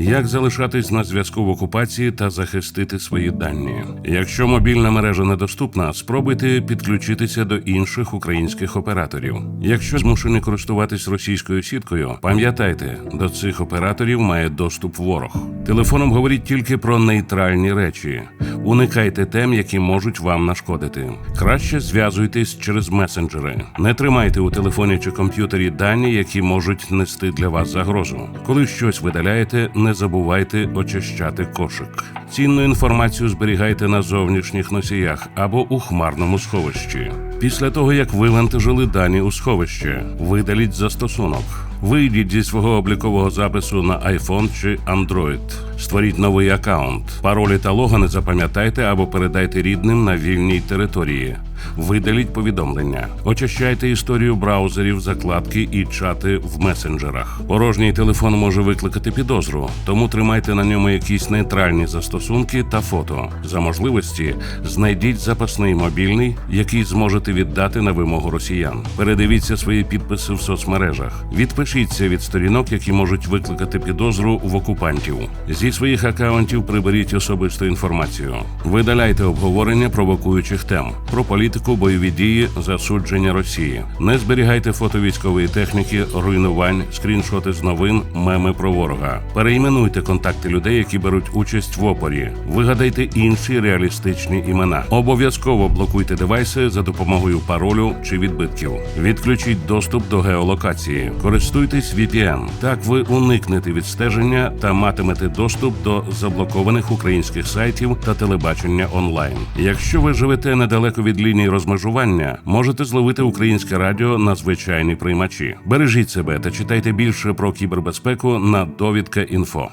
Як залишатись на зв'язку в окупації та захистити свої дані? Якщо мобільна мережа недоступна, спробуйте підключитися до інших українських операторів. Якщо змушені користуватись російською сіткою, пам'ятайте, до цих операторів має доступ ворог. Телефоном говоріть тільки про нейтральні речі. Уникайте тем, які можуть вам нашкодити. Краще зв'язуйтесь через месенджери. Не тримайте у телефоні чи комп'ютері дані, які можуть нести для вас загрозу. Коли щось видаляєте, не забувайте очищати кошик. Цінну інформацію зберігайте на зовнішніх носіях або у хмарному сховищі. Після того, як вивантажили дані у сховище, видаліть застосунок. Вийдіть зі свого облікового запису на iPhone чи Android. Створіть новий аккаунт. Паролі та логани запам'ятайте або передайте рідним на вільній території. Видаліть повідомлення. Очищайте історію браузерів, закладки і чати в месенджерах. Порожній телефон може викликати підозру, тому тримайте на ньому якісь нейтральні застосунки та фото. За можливості знайдіть запасний мобільний, який зможете віддати на вимогу росіян. Передивіться свої підписи в соцмережах. Відпишіться від сторінок, які можуть викликати підозру в окупантів. Зі своїх акаунтів приберіть особисту інформацію. Видаляйте обговорення провокуючих тем про політику, бойові дії, засудження Росії. Не зберігайте фото військової техніки, руйнувань, скріншоти з новин, меми про ворога. Перейменуйте контакти людей, які беруть участь в опорі. Вигадайте інші реалістичні імена. Обов'язково блокуйте девайси за допомогою паролю чи відбитків. Відключіть доступ до геолокації. Користуйтесь VPN. Так ви уникнете відстеження та матимете доступ до заблокованих українських сайтів та телебачення онлайн. Якщо ви живете недалеко від лінії розмежування, можете зловити українське радіо на звичайні приймачі. Бережіть себе та читайте більше про кібербезпеку на довідка.інфо.